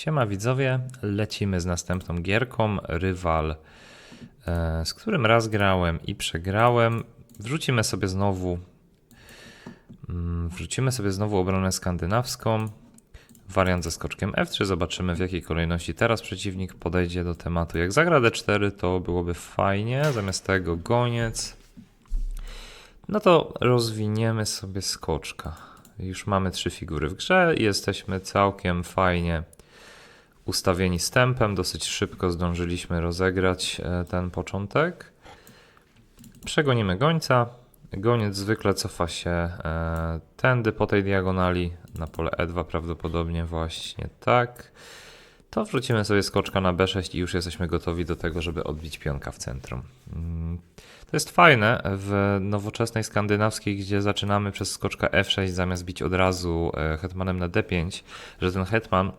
Siema widzowie, lecimy z następną gierką. Rywal, e, z którym raz grałem i przegrałem. Wrzucimy sobie znowu. mm, Wrzucimy sobie znowu obronę skandynawską. Wariant ze skoczkiem F3. Zobaczymy w jakiej kolejności teraz przeciwnik podejdzie do tematu. Jak zagra D4, to byłoby fajnie. Zamiast tego goniec. No to rozwiniemy sobie skoczka. Już mamy trzy figury w grze jesteśmy całkiem fajnie ustawieni z tempem. Dosyć szybko zdążyliśmy rozegrać e, ten początek. Przegonimy gońca. Goniec zwykle cofa się e, tędy po tej diagonali na pole E2 prawdopodobnie właśnie tak. To wrzucimy sobie skoczka na B6 i już jesteśmy gotowi do tego, żeby odbić pionka w centrum. Mm, To jest fajne w nowoczesnej skandynawskiej, gdzie zaczynamy przez skoczka F6 zamiast bić od razu e, hetmanem na D5, że ten hetman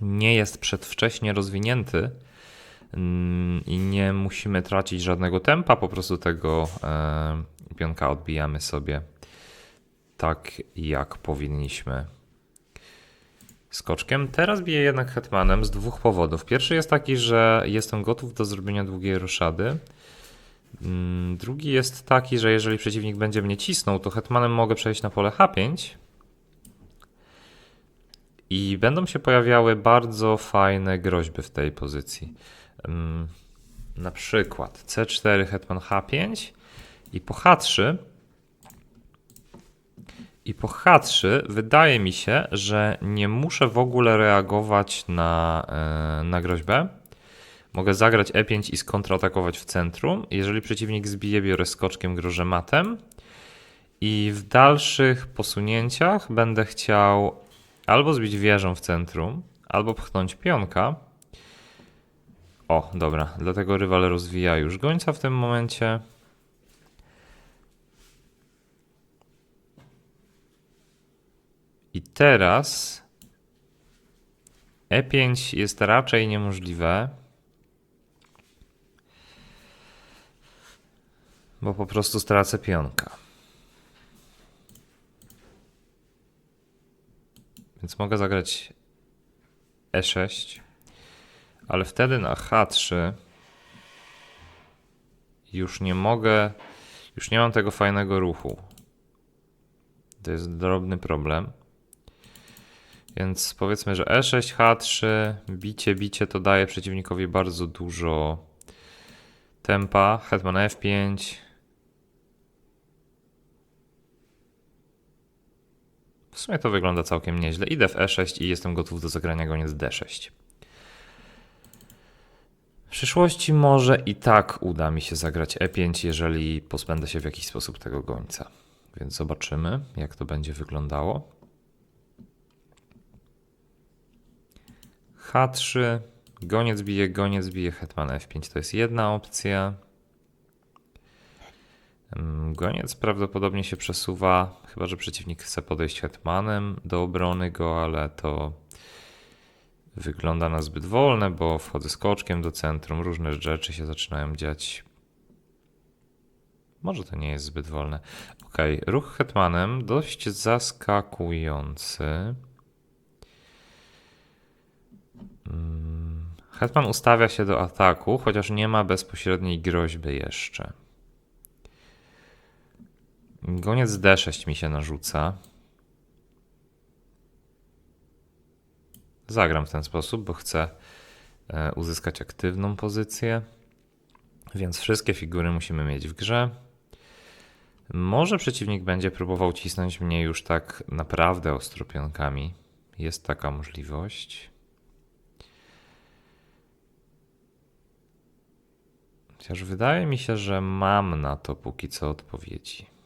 nie jest przedwcześnie rozwinięty mm, i nie musimy tracić żadnego tempa, po prostu tego e, pionka odbijamy sobie tak jak powinniśmy skoczkiem. Teraz biję jednak hetmanem z dwóch powodów. Pierwszy jest taki, że jestem gotów do zrobienia długiej roszady. Mm, Drugi jest taki, że jeżeli przeciwnik będzie mnie cisnął, to hetmanem mogę przejść na pole H5 i będą się pojawiały bardzo fajne groźby w tej pozycji. Na przykład C4, hetman H5 i po H3 i po H3 wydaje mi się, że nie muszę w ogóle reagować na, e, na groźbę. Mogę zagrać E5 i skontratakować w centrum. Jeżeli przeciwnik zbije, biorę skoczkiem, grożę matem. I w dalszych posunięciach będę chciał albo zbić wieżą w centrum, albo pchnąć pionka. O, dobra, dlatego rywal rozwija już gońca w tym momencie. I teraz E5 jest raczej niemożliwe, bo po prostu stracę pionka. Więc mogę zagrać E6, ale wtedy na H3 już nie mogę, już nie mam tego fajnego ruchu. To jest drobny problem. Więc powiedzmy, że E E6, H3, bicie, bicie to daje przeciwnikowi bardzo dużo tempa. Hetman F5. W sumie to wygląda całkiem nieźle. Idę w E6 i jestem gotów do zagrania goniec D6. W przyszłości może i tak uda mi się zagrać E5, jeżeli pozbędę się w jakiś sposób tego gońca. Więc zobaczymy, jak to będzie wyglądało. H3, goniec bije, goniec bije, hetman F5 to jest jedna opcja. Goniec prawdopodobnie się przesuwa, chyba że przeciwnik chce podejść hetmanem do obrony go, ale to wygląda na zbyt wolne, bo wchodzę skoczkiem do centrum, różne rzeczy się zaczynają dziać. Może to nie jest zbyt wolne. Ok, ruch hetmanem dość zaskakujący. Mm, Hetman ustawia się do ataku, chociaż nie ma bezpośredniej groźby jeszcze. Goniec D6 mi się narzuca. Zagram w ten sposób, bo chcę e, uzyskać aktywną pozycję. Więc wszystkie figury musimy mieć w grze. Może przeciwnik będzie próbował cisnąć mnie już tak naprawdę ostropionkami. Jest taka możliwość. Chociaż wydaje mi się, że mam na to póki co odpowiedzi.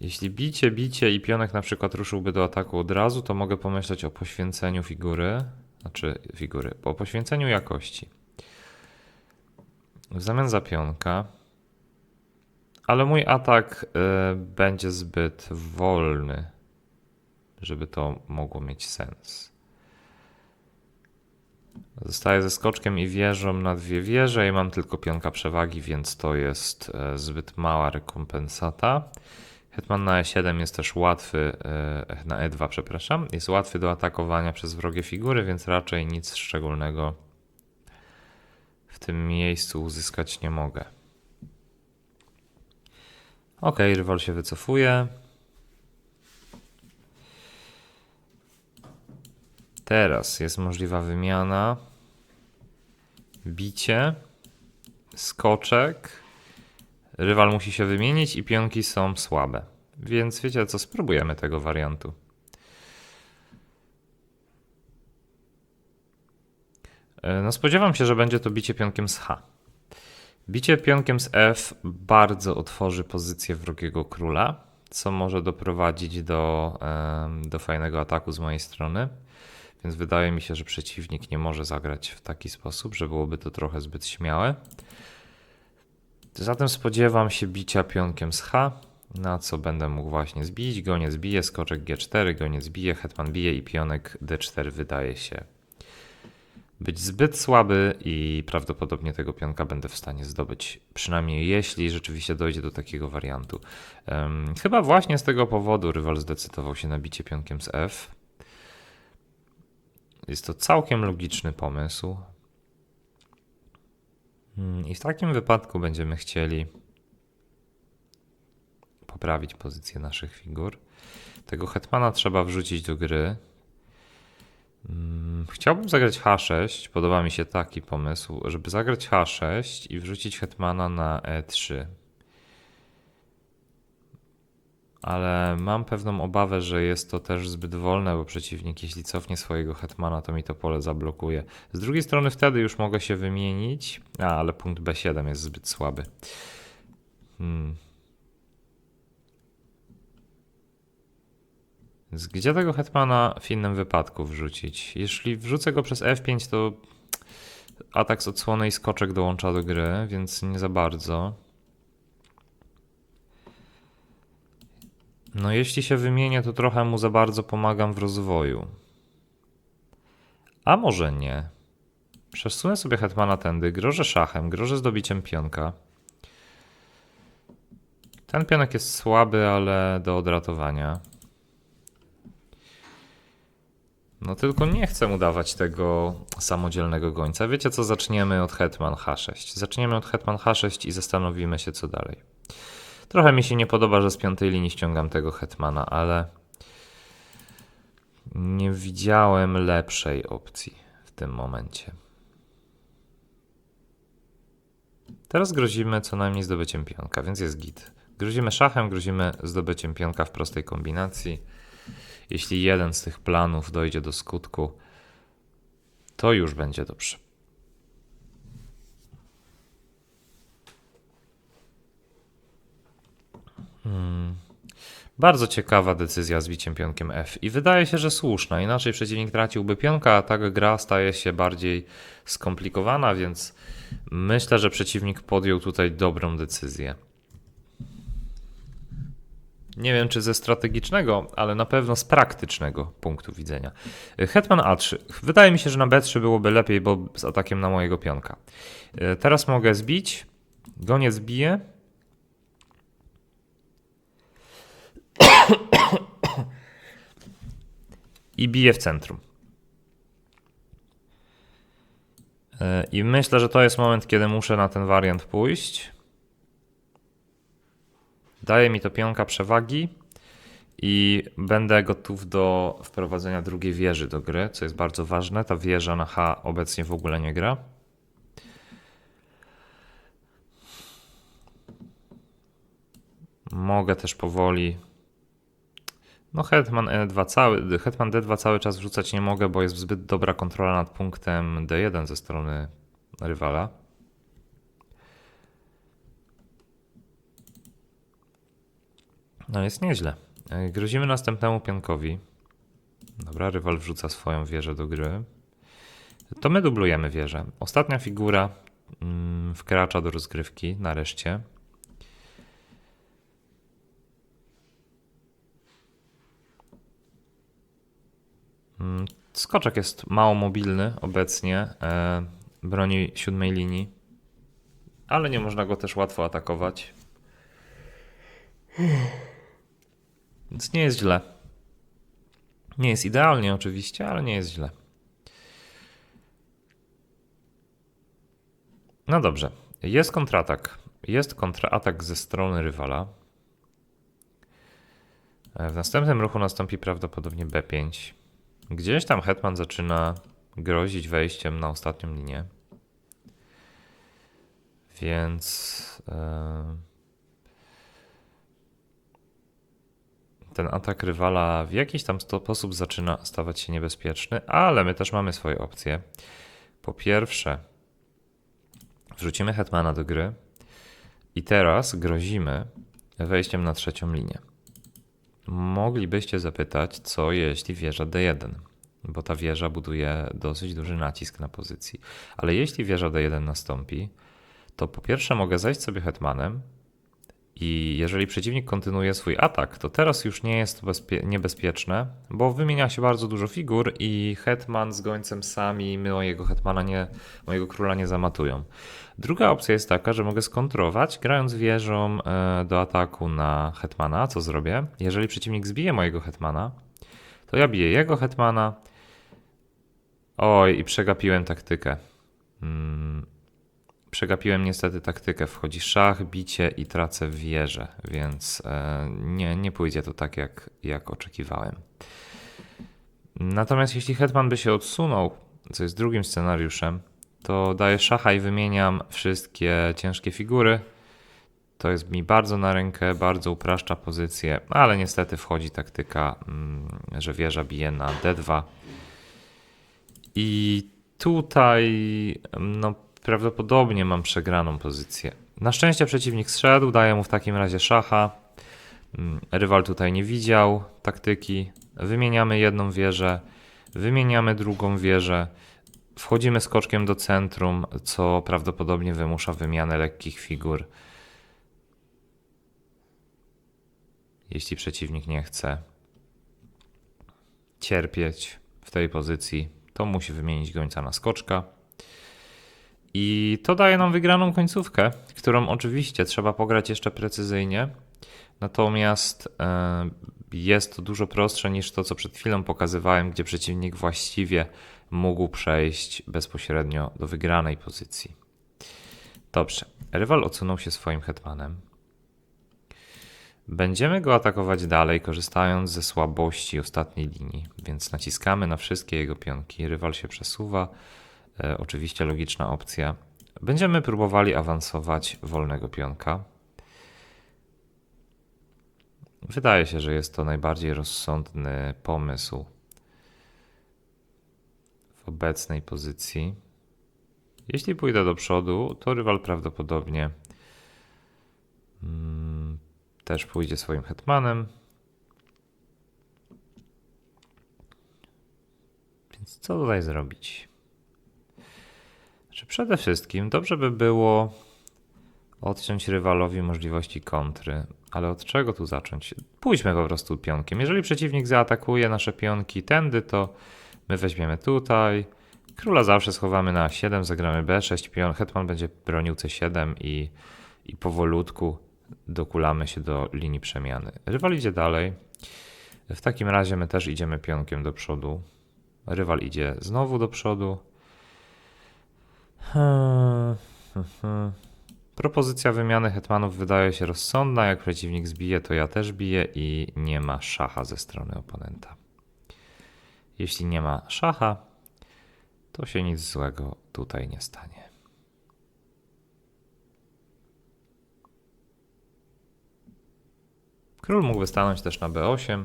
Jeśli bicie, bicie i pionek na przykład ruszyłby do ataku od razu, to mogę pomyśleć o poświęceniu figury, znaczy figury, o poświęceniu jakości. W zamian za pionka. Ale mój atak y, będzie zbyt wolny, żeby to mogło mieć sens. Zostaję ze skoczkiem i wieżą na dwie wieże i mam tylko pionka przewagi, więc to jest e, zbyt mała rekompensata. Hetman na E7 jest też łatwy, e, na E2 przepraszam, jest łatwy do atakowania przez wrogie figury, więc raczej nic szczególnego w tym miejscu uzyskać nie mogę. Ok, rywal się wycofuje. Teraz jest możliwa wymiana. Bicie. Skoczek. Rywal musi się wymienić i pionki są słabe. Więc wiecie co, spróbujemy tego wariantu. E, No spodziewam się, że będzie to bicie pionkiem z H. Bicie pionkiem z F bardzo otworzy pozycję wrogiego króla, co może doprowadzić do, do fajnego ataku z mojej strony. Więc wydaje mi się, że przeciwnik nie może zagrać w taki sposób, że byłoby to trochę zbyt śmiałe. Zatem spodziewam się bicia pionkiem z H, na co będę mógł właśnie zbić. Goniec bije, skoczek G4, goniec bije, hetman bije i pionek D4 wydaje się być zbyt słaby i prawdopodobnie tego pionka będę w stanie zdobyć, przynajmniej jeśli rzeczywiście dojdzie do takiego wariantu. Em, chyba właśnie z tego powodu rywal zdecydował się na bicie pionkiem z F. Jest to całkiem logiczny pomysł. Hmm, I w takim wypadku będziemy chcieli poprawić pozycję naszych figur. Tego hetmana trzeba wrzucić do gry. Mm, Chciałbym zagrać H6. Podoba mi się taki pomysł, żeby zagrać H6 i wrzucić hetmana na E3. Ale mam pewną obawę, że jest to też zbyt wolne, bo przeciwnik, jeśli cofnie swojego hetmana, to mi to pole zablokuje. Z drugiej strony, wtedy już mogę się wymienić. A, ale punkt B7 jest zbyt słaby. Hmm. Gdzie tego hetmana w innym wypadku wrzucić? Jeśli wrzucę go przez F5, to atak z odsłony i skoczek dołącza do gry, więc nie za bardzo. No jeśli się wymienię, to trochę mu za bardzo pomagam w rozwoju. A może nie. Przesunę sobie hetmana tędy, grożę szachem, grożę zdobiciem pionka. Ten pionek jest słaby, ale do odratowania. No tylko nie chcę mu dawać tego samodzielnego gońca. Wiecie co, zaczniemy od hetman H6. Zaczniemy od hetman H6 i zastanowimy się co dalej. Trochę mi się nie podoba, że z piątej linii ściągam tego hetmana, ale nie widziałem lepszej opcji w tym momencie. Teraz grozimy co najmniej zdobyciem pionka, więc jest git. Grozimy szachem, grozimy zdobyciem pionka w prostej kombinacji. Jeśli jeden z tych planów dojdzie do skutku, to już będzie dobrze. Hmm. Bardzo ciekawa decyzja z biciem pionkiem F i wydaje się, że słuszna. Inaczej przeciwnik traciłby pionka, a tak gra staje się bardziej skomplikowana, więc myślę, że przeciwnik podjął tutaj dobrą decyzję. Nie wiem, czy ze strategicznego, ale na pewno z praktycznego punktu widzenia. Hetman A3. Wydaje mi się, że na B3 byłoby lepiej, bo z atakiem na mojego pionka. E, Teraz mogę zbić. Goniec bije. I bije w centrum. E, I myślę, że to jest moment, kiedy muszę na ten wariant pójść. Daje mi to pionka przewagi i będę gotów do wprowadzenia drugiej wieży do gry, co jest bardzo ważne. Ta wieża na H obecnie w ogóle nie gra. Mogę też powoli. No, Hetman E2 cały, Hetman D2 cały czas wrzucać nie mogę, bo jest zbyt dobra kontrola nad punktem D1 ze strony rywala. No jest nieźle. E, Grozimy następnemu pionkowi. Dobra, rywal wrzuca swoją wieżę do gry. To my dublujemy wieżę. Ostatnia figura mm, wkracza do rozgrywki nareszcie. Skoczek jest mało mobilny obecnie. E, broni siódmej linii. Ale nie można go też łatwo atakować. Więc nie jest źle. Nie jest idealnie oczywiście, ale nie jest źle. No dobrze. Jest kontratak. Jest kontratak ze strony rywala. E, W następnym ruchu nastąpi prawdopodobnie B5. Gdzieś tam hetman zaczyna grozić wejściem na ostatnią linię. Więc e, ten atak rywala w jakiś tam sposób zaczyna stawać się niebezpieczny, ale my też mamy swoje opcje. Po pierwsze, wrzucimy hetmana do gry i teraz grozimy wejściem na trzecią linię. Moglibyście zapytać, co jeśli wieża D1, bo ta wieża buduje dosyć duży nacisk na pozycji. Ale jeśli wieża D1 nastąpi, to po pierwsze mogę zejść sobie hetmanem i jeżeli przeciwnik kontynuuje swój atak, to teraz już nie jest to bezpie- niebezpieczne, bo wymienia się bardzo dużo figur i hetman z gońcem sami mojego hetmana nie, mojego króla nie zamatują. Druga opcja jest taka, że mogę skontrować, grając wieżą e, do ataku na hetmana. Co zrobię? Jeżeli przeciwnik zbije mojego hetmana, to ja biję jego hetmana. Oj, i przegapiłem taktykę. Mm, Przegapiłem niestety taktykę. Wchodzi szach, bicie i tracę wieżę, więc e, nie, nie pójdzie to tak, jak, jak oczekiwałem. Natomiast jeśli hetman by się odsunął, co jest drugim scenariuszem, to daję szacha i wymieniam wszystkie ciężkie figury. To jest mi bardzo na rękę, bardzo upraszcza pozycję, ale niestety wchodzi taktyka, mm, że wieża bije na d2. I tutaj no, prawdopodobnie mam przegraną pozycję. Na szczęście przeciwnik zszedł, daję mu w takim razie szacha. Mm, Rywal tutaj nie widział taktyki. Wymieniamy jedną wieżę, wymieniamy drugą wieżę. Wchodzimy skoczkiem do centrum, co prawdopodobnie wymusza wymianę lekkich figur. Jeśli przeciwnik nie chce cierpieć w tej pozycji, to musi wymienić gońca na skoczka. I to daje nam wygraną końcówkę, którą oczywiście trzeba pograć jeszcze precyzyjnie. Natomiast e, jest to dużo prostsze niż to, co przed chwilą pokazywałem, gdzie przeciwnik właściwie mógł przejść bezpośrednio do wygranej pozycji. Dobrze, rywal odsunął się swoim hetmanem. Będziemy go atakować dalej, korzystając ze słabości ostatniej linii, więc naciskamy na wszystkie jego pionki. Rywal się przesuwa. E, oczywiście logiczna opcja. Będziemy próbowali awansować wolnego pionka. Wydaje się, że jest to najbardziej rozsądny pomysł w obecnej pozycji. Jeśli pójdę do przodu, to rywal prawdopodobnie mm, też pójdzie swoim hetmanem. Więc co tutaj zrobić? Czy przede wszystkim dobrze by było odciąć rywalowi możliwości kontry, ale od czego tu zacząć? Pójdźmy po prostu pionkiem. Jeżeli przeciwnik zaatakuje nasze pionki tędy, to my weźmiemy tutaj. Króla zawsze schowamy na 7, zagramy B6, pion, hetman będzie bronił C7 i, i powolutku dokulamy się do linii przemiany. Rywal idzie dalej. W takim razie my też idziemy pionkiem do przodu. Rywal idzie znowu do przodu. Hmm, hmm. Propozycja wymiany hetmanów wydaje się rozsądna. Jak przeciwnik zbije, to ja też biję i nie ma szacha ze strony oponenta. Jeśli nie ma szacha, to się nic złego tutaj nie stanie. Król mógłby stanąć też na B8.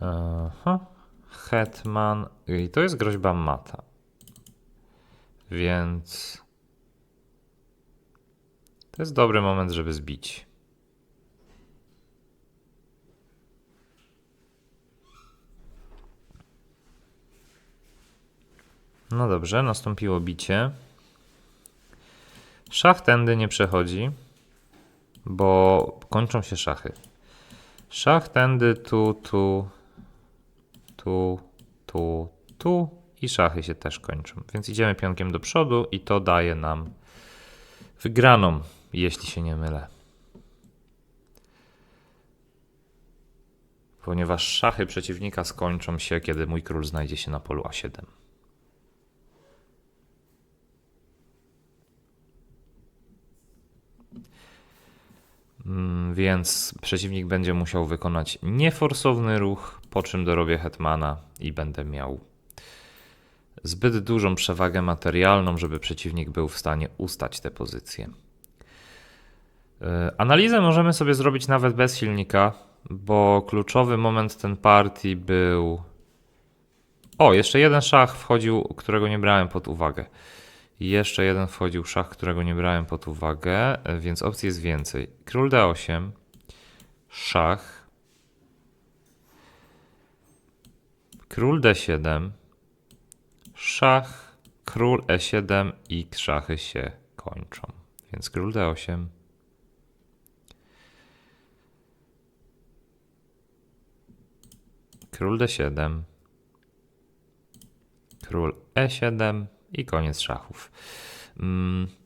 Aha. Hetman. I to jest groźba mata. Więc to jest dobry moment, żeby zbić. No dobrze, nastąpiło bicie. Szach tędy nie przechodzi, bo kończą się szachy. Szach tędy, tu, tu, tu, tu, tu i szachy się też kończą. Więc idziemy pionkiem do przodu i to daje nam wygraną, jeśli się nie mylę. ponieważ szachy przeciwnika skończą się, kiedy mój król znajdzie się na polu A7. Mm, Więc przeciwnik będzie musiał wykonać nieforsowny ruch, po czym dorobię hetmana i będę miał zbyt dużą przewagę materialną, żeby przeciwnik był w stanie ustać tę pozycję. E, Analizę możemy sobie zrobić nawet bez silnika, bo kluczowy moment ten partii był. O, jeszcze jeden szach wchodził, którego nie brałem pod uwagę. Jeszcze jeden wchodził szach, którego nie brałem pod uwagę, e, więc opcji jest więcej. Król D8, szach, król D7, szach, król E7 i szachy się kończą. Więc król D8. Król D7. Król E7 i koniec szachów. Mm.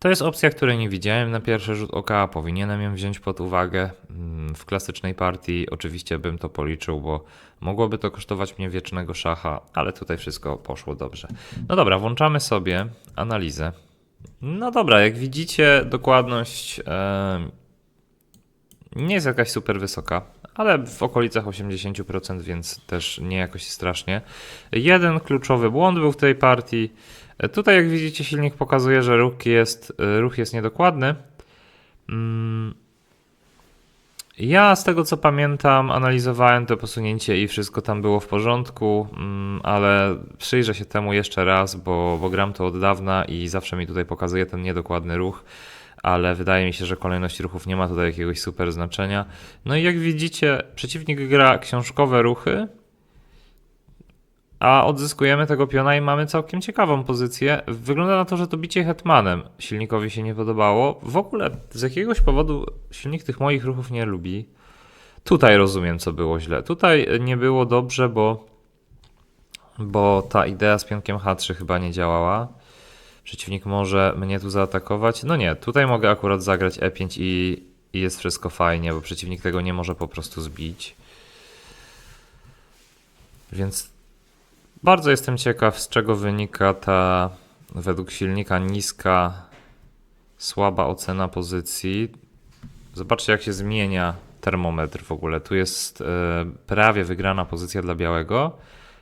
To jest opcja, której nie widziałem na pierwszy rzut oka, powinienem ją wziąć pod uwagę. Mm, W klasycznej partii oczywiście bym to policzył, bo mogłoby to kosztować mnie wiecznego szacha, ale tutaj wszystko poszło dobrze. No dobra, włączamy sobie analizę. No dobra, jak widzicie, dokładność nie jest jakaś super wysoka, ale w okolicach 80%, więc też nie jakoś strasznie. Jeden kluczowy błąd był w tej partii. E, Tutaj, jak widzicie, silnik pokazuje, że ruch jest, e, ruch jest niedokładny. Mm. Ja z tego co pamiętam, analizowałem to posunięcie i wszystko tam było w porządku, mm, ale przyjrzę się temu jeszcze raz, bo, bo gram to od dawna i zawsze mi tutaj pokazuje ten niedokładny ruch, ale wydaje mi się, że kolejność ruchów nie ma tutaj jakiegoś super znaczenia. No i jak widzicie, przeciwnik gra książkowe ruchy, a odzyskujemy tego piona i mamy całkiem ciekawą pozycję. Wygląda na to, że to bicie hetmanem silnikowi się nie podobało. W ogóle z jakiegoś powodu silnik tych moich ruchów nie lubi. Tutaj rozumiem, co było źle. Tutaj nie było dobrze, bo, bo ta idea z pionkiem H3 chyba nie działała. Przeciwnik może mnie tu zaatakować. No nie, tutaj mogę akurat zagrać E5 i, i jest wszystko fajnie, bo przeciwnik tego nie może po prostu zbić. Więc bardzo jestem ciekaw, z czego wynika ta według silnika niska, słaba ocena pozycji. Zobaczcie, jak się zmienia termometr w ogóle. Tu jest e, prawie wygrana pozycja dla białego,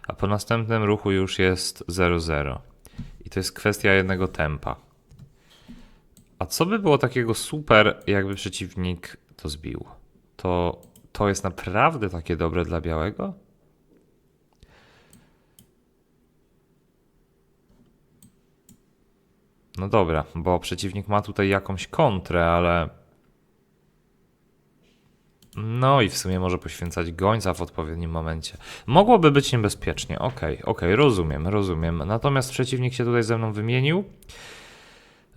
a po następnym ruchu już jest 0-0. I to jest kwestia jednego tempa. A co by było takiego super, jakby przeciwnik to zbił? To, to jest naprawdę takie dobre dla białego? No dobra, bo przeciwnik ma tutaj jakąś kontrę, ale. No i w sumie może poświęcać gońca w odpowiednim momencie. Mogłoby być niebezpiecznie. Okej, okej, rozumiem, rozumiem. Natomiast przeciwnik się tutaj ze mną wymienił.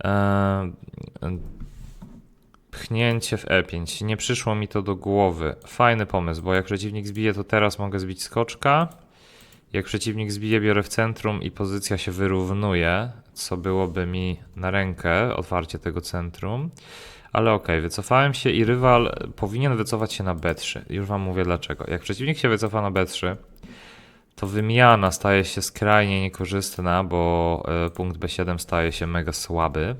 Eee, pchnięcie w E5. Nie przyszło mi to do głowy. Fajny pomysł, bo jak przeciwnik zbije, to teraz mogę zbić skoczka. Jak przeciwnik zbije, biorę w centrum i pozycja się wyrównuje, co byłoby mi na rękę, otwarcie tego centrum. Ale okej, wycofałem się i rywal powinien wycofać się na B3. Już wam mówię dlaczego. Jak przeciwnik się wycofa na B3, to wymiana staje się skrajnie niekorzystna, bo e, punkt B7 staje się mega słaby.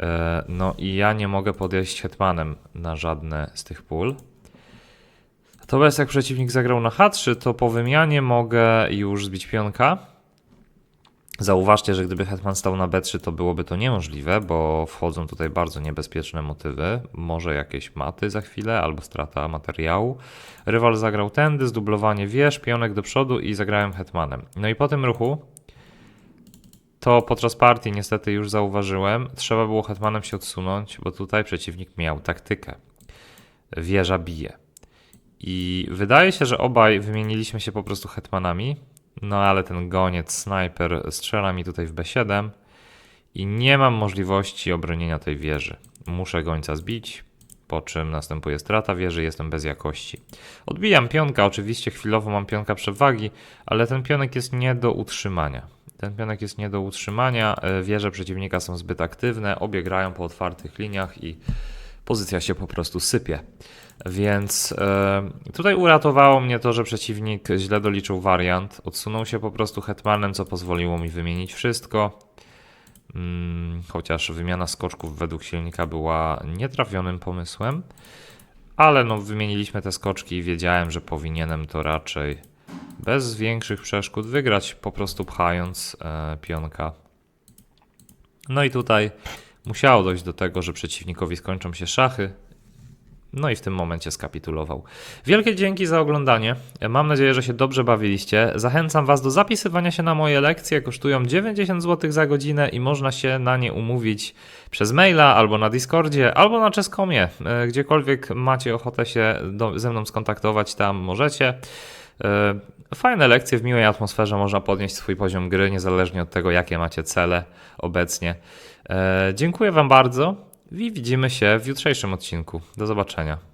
E, No i ja nie mogę podejść hetmanem na żadne z tych pól. Natomiast jak przeciwnik zagrał na H3, to po wymianie mogę już zbić pionka. Zauważcie, że gdyby hetman stał na B3, to byłoby to niemożliwe, bo wchodzą tutaj bardzo niebezpieczne motywy. Może jakieś maty za chwilę, albo strata materiału. Rywal zagrał tędy, zdublowanie wież, pionek do przodu i zagrałem hetmanem. No i po tym ruchu, to podczas partii niestety już zauważyłem, trzeba było hetmanem się odsunąć, bo tutaj przeciwnik miał taktykę. Wieża bije. I wydaje się, że obaj wymieniliśmy się po prostu hetmanami. No ale ten goniec, snajper strzela mi tutaj w B7 i nie mam możliwości obronienia tej wieży. Muszę gońca zbić, po czym następuje strata wieży, jestem bez jakości. Odbijam pionka, oczywiście chwilowo mam pionka przewagi, ale ten pionek jest nie do utrzymania. Ten pionek jest nie do utrzymania, e, wieże przeciwnika są zbyt aktywne, obie grają po otwartych liniach i pozycja się po prostu sypie. Więc e, tutaj uratowało mnie to, że przeciwnik źle doliczył wariant. Odsunął się po prostu hetmanem, co pozwoliło mi wymienić wszystko. Mm, chociaż wymiana skoczków według silnika była nietrafionym pomysłem. Ale no, wymieniliśmy te skoczki i wiedziałem, że powinienem to raczej bez większych przeszkód wygrać, po prostu pchając e, pionka. No i tutaj musiało dojść do tego, że przeciwnikowi skończą się szachy. No i w tym momencie skapitulował. Wielkie dzięki za oglądanie. Mam nadzieję, że się dobrze bawiliście. Zachęcam Was do zapisywania się na moje lekcje. Kosztują 90 zł za godzinę i można się na nie umówić przez maila, albo na Discordzie, albo na Czeskomie. E, Gdziekolwiek macie ochotę się do, ze mną skontaktować, tam możecie. Fajne lekcje w miłej atmosferze, można podnieść swój poziom gry, niezależnie od tego, jakie macie cele obecnie. E, Dziękuję Wam bardzo i widzimy się w jutrzejszym odcinku. Do zobaczenia.